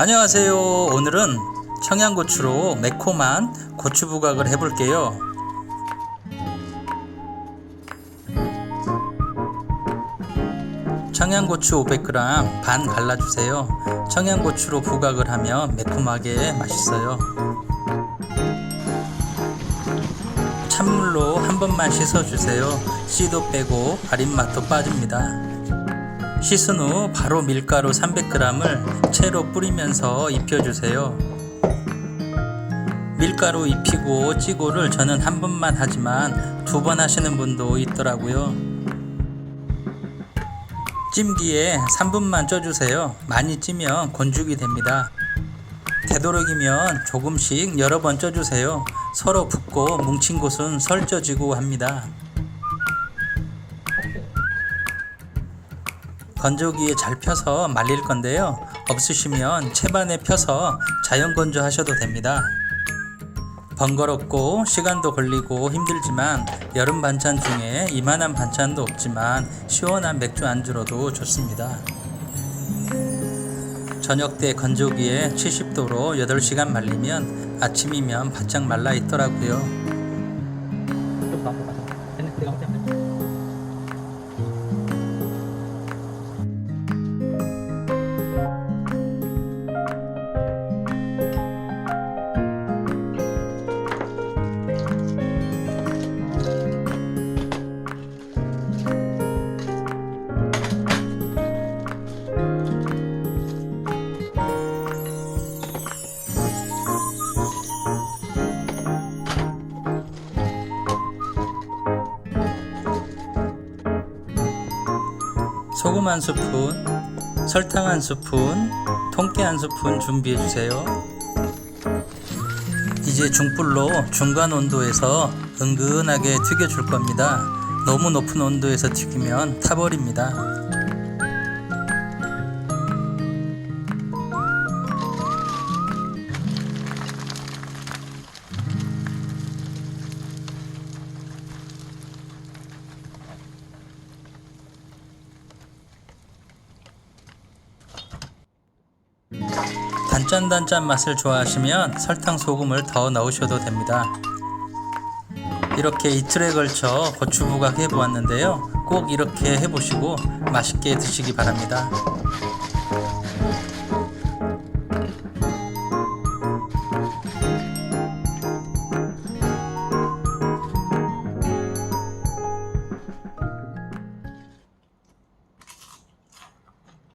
안녕하세요. 오늘은 청양고추로 매콤한 고추 부각을 해볼게요. 청양고추 500g 반 갈라주세요. 청양고추로 부각을 하면 매콤하게 맛있어요. 찬물로 한 번만 씻어주세요. 씨도 빼고 아린 맛도 빠집니다. 씻은 후 바로 밀가루 300g을 채로 뿌리면서 입혀주세요. 밀가루 입히고 찌고를 저는 한 번만 하지만 두 번 하시는 분도 있더라고요. 찜기에 3분만 쪄주세요. 많이 찌면 건죽이 됩니다. 되도록이면 조금씩 여러 번 쪄주세요. 서로 붙고 뭉친 곳은 설져지고 합니다. 건조기에 잘 펴서 말릴 건데요. 없으시면 채반에 펴서 자연 건조하셔도 됩니다. 번거롭고 시간도 걸리고 힘들지만 여름 반찬 중에 이만한 반찬도 없지만 시원한 맥주 안주로도 좋습니다. 저녁 때 건조기에 70도로 8시간 말리면 아침이면 바짝 말라 있더라고요. 소금 한 스푼, 설탕 한 스푼, 통깨 한 스푼 준비해 주세요. 이제 중불로 중간 온도에서 은근하게 튀겨 줄 겁니다. 너무 높은 온도에서 튀기면 타버립니다. 단짠단짠 맛을 좋아하시면 설탕 소금을 더 넣으셔도 됩니다. 이렇게 이틀에 걸쳐 고추 부각 해 보았는데요. 꼭 이렇게 해 보시고 맛있게 드시기 바랍니다.